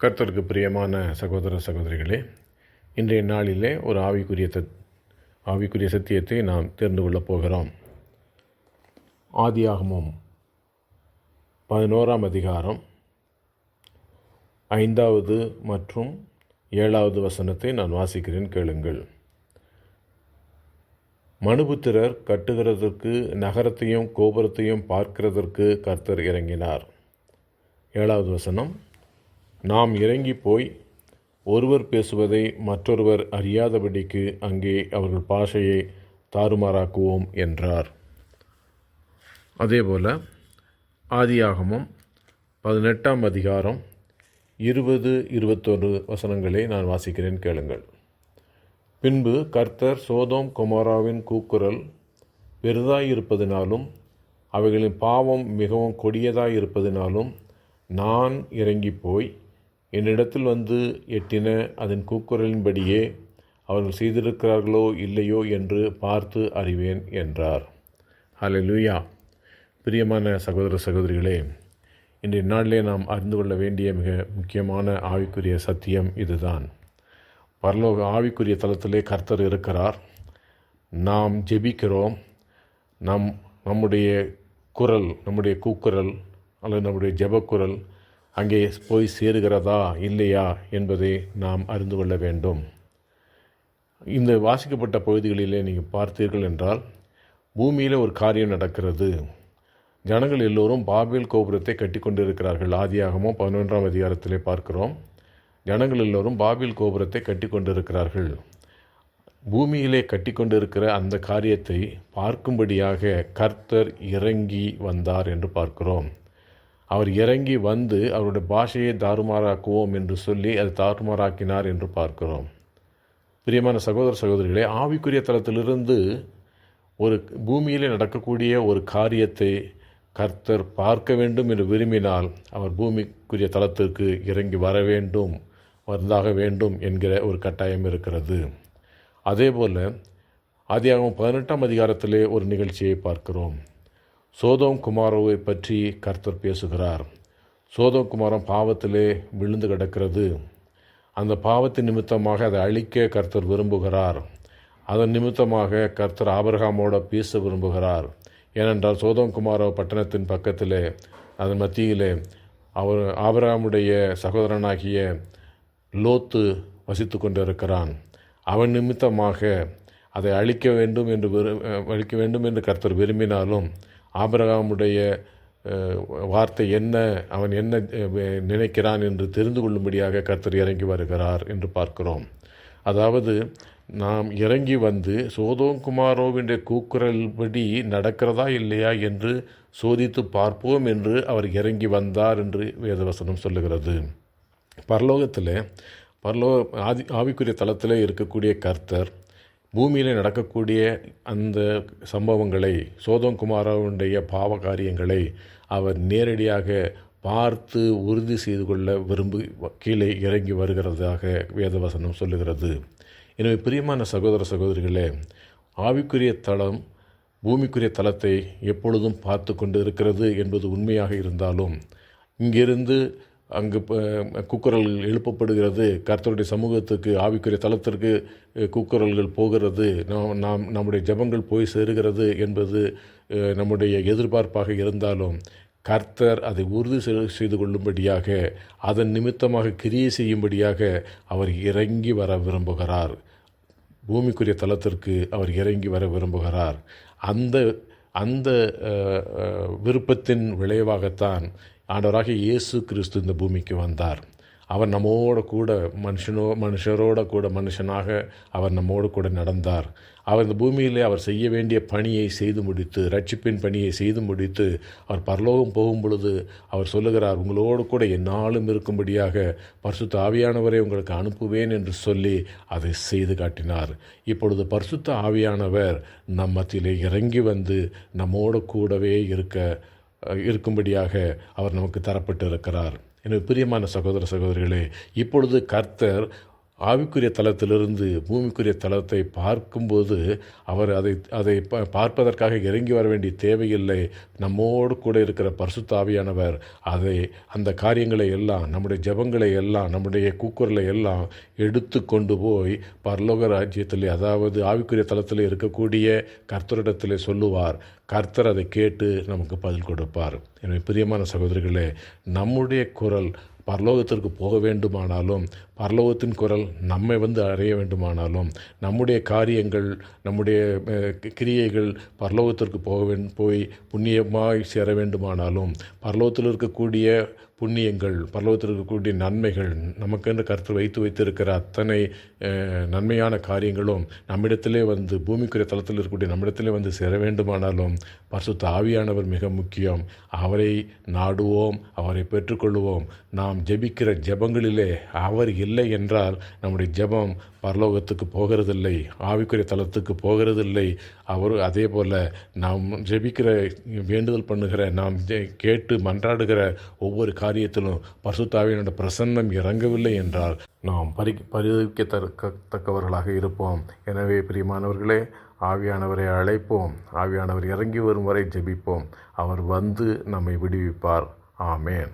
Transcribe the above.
கர்த்தருக்கு பிரியமான சகோதர சகோதரிகளே இன்றைய நாளிலே ஒரு ஆவிக்குரிய தத் ஆவிக்குரிய சத்தியத்தை நாம் தெரிந்து கொள்ளப் போகிறோம். ஆதியாகமம் பதினோராம் அதிகாரம் ஐந்தாவது மற்றும் ஏழாவது வசனத்தை நான் வாசிக்கிறேன் கேளுங்கள். மனுபுத்திரர் கட்டுகிறதற்கு நகரத்தையும் கோபுரத்தையும் பார்க்கிறதற்கு கர்த்தர் இறங்கினார். ஏழாவது வசனம் நாம் இறங்கி போய் ஒருவர் பேசுவதை மற்றொருவர் அறியாதபடிக்கு அங்கே அவர்கள் பாஷையை தாறுமாறாக்குவோம் என்றார். அதேபோல் ஆதியாகமம் பதினெட்டாம் அதிகாரம் இருபது இருபத்தொன்று வசனங்களை நான் வாசிக்கிறேன் கேளுங்கள். பின்பு கர்த்தர் சோதோம் குமாராவின் கூக்குரல் பெரிதாயிருப்பதினாலும் அவைகளின் பாவம் மிகவும் கொடியதாயிருப்பதினாலும் நான் இறங்கி போய் என்னிடத்தில் வந்து எட்டின அதன் கூக்குரலின்படியே அவர்கள் செய்திருக்கிறார்களோ இல்லையோ என்று பார்த்து அறிவேன் என்றார். ஹalleluya பிரியமான சகோதர சகோதரிகளே இன்றைய நாளிலே நாம் அறிந்து கொள்ள வேண்டிய மிக முக்கியமான ஆவிக்குரிய சத்தியம் இதுதான். பரலோக ஆவிக்குரிய தளத்திலே கர்த்தர் இருக்கிறார். நாம் ஜெபிக்கிறோம். நம் நம்முடைய குரல் நம்முடைய கூக்குரல் அல்லது நம்முடைய ஜெபக்குரல் அங்கே போய் சேருகிறதா இல்லையா என்பதை நாம் அறிந்து கொள்ள வேண்டும். இந்த வாசிக்கப்பட்ட பகுதிகளிலே நீங்கள் பார்த்தீர்கள் என்றால் பூமியில் ஒரு காரியம் நடக்கிறது. ஜனங்கள் எல்லோரும் பாபேல் கோபுரத்தை கட்டி கொண்டிருக்கிறார்கள். ஆதியாகமும் பதினொன்றாம் அதிகாரத்திலே பார்க்கிறோம். ஜனங்கள் எல்லோரும் பாபில் கோபுரத்தை கட்டி கொண்டிருக்கிறார்கள். பூமியிலே கட்டி கொண்டிருக்கிற அந்த காரியத்தை பார்க்கும்படியாக கர்த்தர் இறங்கி வந்தார் என்று பார்க்கிறோம். அவர் இறங்கி வந்து அவருடைய பாஷையை தாறுமாறாக்குவோம் என்று சொல்லி அதை தாறுமாறாக்கினார் என்று பார்க்கிறோம். பிரியமான சகோதர சகோதரிகளே ஆவிக்குரிய தளத்திலிருந்து ஒரு பூமியிலே நடக்கக்கூடிய ஒரு காரியத்தை கர்த்தர் பார்க்க வேண்டும் என்று விரும்பினால் அவர் பூமிக்குரிய தளத்திற்கு இறங்கி வர வேண்டும் வந்தாக வேண்டும் என்கிற ஒரு கட்டாயம் இருக்கிறது. அதேபோல் ஆதியாகவும் பதினெட்டாம் அதிகாரத்திலே ஒரு நிகழ்ச்சியை பார்க்கிறோம். சோதோம் குமாரோவை பற்றி கர்த்தர் பேசுகிறார். சோதோம் குமாரம் பாவத்திலே விழுந்து கிடக்கிறது. அந்த பாவத்தின் நிமித்தமாக அதை அழிக்க கர்த்தர் விரும்புகிறார். அதன் நிமித்தமாக கர்த்தர் ஆபரகாமோட பேச விரும்புகிறார். ஏனென்றால் சோதோம் குமாரோ பட்டணத்தின் பக்கத்திலே அதன் மத்தியிலே அவர் ஆபரகாமுடைய சகோதரனாகிய லோத்து வசித்து கொண்டிருக்கிறான். அவன் நிமித்தமாக அதை அழிக்க வேண்டும் என்று விரு அழிக்க வேண்டும் என்று கர்த்தர் விரும்பினாலும் ஆபரகாமுடைய வார்த்தை என்ன அவன் என்ன நினைக்கிறான் என்று தெரிந்து கொள்ளும்படியாக கர்த்தர் இறங்கி வருகிறார் என்று பார்க்கிறோம். அதாவது நாம் இறங்கி வந்து சோதோம் குமாரோவிൻ്റെ கூக்குரல்படி நடக்கிறதா இல்லையா என்று சோதித்து பார்ப்போம் என்று அவர் இறங்கி வந்தார் என்று வேதவசனம் சொல்லுகிறது. பரலோகத்தில் பரலோக ஆதி ஆவிக்குரிய தளத்தில் இருக்கக்கூடிய கர்த்தர் பூமியில் நடக்கக்கூடிய அந்த சம்பவங்களை சோதம் குமாரனுடைய பாவ காரியங்களை அவர் நேரடியாக பார்த்து உறுதி செய்து கொள்ள விரும்பி கீழே இறங்கி வருகிறதாக வேதவசனம் சொல்லுகிறது. எனவே பிரியமான சகோதர சகோதரிகளே ஆவிக்குரிய தளம் பூமிக்குரிய தளத்தை எப்பொழுதும் பார்த்து கொண்டு இருக்கிறது என்பது உண்மையாக இருந்தாலும் இங்கிருந்து அங்கு கூக்குரல் எழுப்பப்படுகிறது. கர்த்தருடைய சமூகத்துக்கு ஆவிக்குரிய தளத்திற்கு கூக்குரல்கள் போகிறது. நாம் நாம் நம்முடைய ஜபங்கள் போய் சேருகிறது என்பது நம்முடைய எதிர்பார்ப்பாக இருந்தாலும் கர்த்தர் அதை உறுதி செய்து கொள்ளும்படியாக அதன் நிமித்தமாக கிரியை செய்யும்படியாக அவர் இறங்கி வர விரும்புகிறார். பூமிக்குரிய தளத்திற்கு அவர் இறங்கி வர விரும்புகிறார். அந்த அந்த விருப்பத்தின் விளைவாகத்தான் ஆண்டவராக இயேசு கிறிஸ்து இந்த பூமிக்கு வந்தார். அவர் நம்மோட கூட மனுஷனோ மனுஷரோட கூட மனுஷனாக அவர் நம்மோடு கூட நடந்தார். அவர் இந்த பூமியிலே அவர் செய்ய வேண்டிய பணியை செய்து முடித்து ரட்சிப்பின் பணியை செய்து முடித்து அவர் பரலோகம் போகும் பொழுது அவர் சொல்லுகிறார் உங்களோடு கூட என்னாலும் இருக்கும்படியாக பரிசுத்த ஆவியானவரை உங்களுக்கு அனுப்புவேன் என்று சொல்லி அதை செய்து காட்டினார். இப்பொழுது பரிசுத்த ஆவியானவர் நம் மத்தியிலே இறங்கி வந்து நம்மோடு கூடவே இருக்க இருக்கும்படியாக அவர் நமக்கு தரப்பட்டு இருக்கிறார் எனவே பிரியமான சகோதர சகோதரிகளே இப்பொழுது கர்த்தர் ஆவிக்குரிய தளத்திலிருந்து பூமிக்குரிய தளத்தை பார்க்கும்போது அவர் அதை அதை ப- பார்ப்பதற்காக இறங்கி வர வேண்டிய தேவையில்லை. நம்மோடு கூட இருக்கிற பரிசுத்தாவியானவர் அதை அந்த காரியங்களை எல்லாம் நம்முடைய ஜெபங்களை எல்லாம் நம்முடைய கூக்குரலை எல்லாம் எடுத்து கொண்டு போய் பரலோக ராஜ்யத்தில் அதாவது ஆவிக்குரிய தளத்தில் இருக்கக்கூடிய கர்த்தரிடத்தில் சொல்லுவார். கர்த்தர் அதை கேட்டு நமக்கு பதில் கொடுப்பார். எனவே பிரியமான சகோதரிகளே நம்முடைய குரல் பரலோகத்திற்கு போக வேண்டுமானாலும் பரலோகத்தின் குரல் நம்மை வந்து அறிய வேண்டுமானாலும் நம்முடைய காரியங்கள் நம்முடைய கிரியைகள் பரலோகத்திற்கு போக போய் புண்ணியமாய் சேர வேண்டுமானாலும் பரலோகத்தில் இருக்கக்கூடிய புண்ணியங்கள் பரலோகத்தில் இருக்கக்கூடிய நன்மைகள் நமக்கென்று கருத்து வைத்து வைத்திருக்கிற அத்தனை நன்மையான காரியங்களும் நம்மிடத்திலே வந்து பூமிக்குரிய தளத்தில் இருக்கக்கூடிய நம்மிடத்திலே வந்து சேர வேண்டுமானாலும் பரிசுத்த ஆவியானவர் மிக முக்கியம். அவரை நாடுவோம் அவரை பெற்றுக்கொள்வோம். நாம் ஜெபிக்கிற ஜெபங்களிலே அவர் இல்லை இல்லை என்றால் நம்முடைய ஜெபம் பரலோகத்துக்கு போகிறதில்லை ஆவிக்குரிய தளத்துக்கு போகிறதில்லை. அவர் அதே போல் நாம் ஜெபிக்கிற வேண்டுதல் பண்ணுகிற நாம் ஜெ- கேட்டு மன்றாடுகிற ஒவ்வொரு காரியத்திலும் பரிசுத்தாவியனோட பிரசன்னம் இறங்கவில்லை என்றால் நாம் பரி பரிதவிக்கத்தக்கவர்களாக இருப்போம். எனவே பிரியமானவர்களே ஆவியானவரை அழைப்போம். ஆவியானவர் இறங்கி வரும் வரை ஜெபிப்போம். அவர் வந்து நம்மை விடுவிப்பார். ஆமேன்.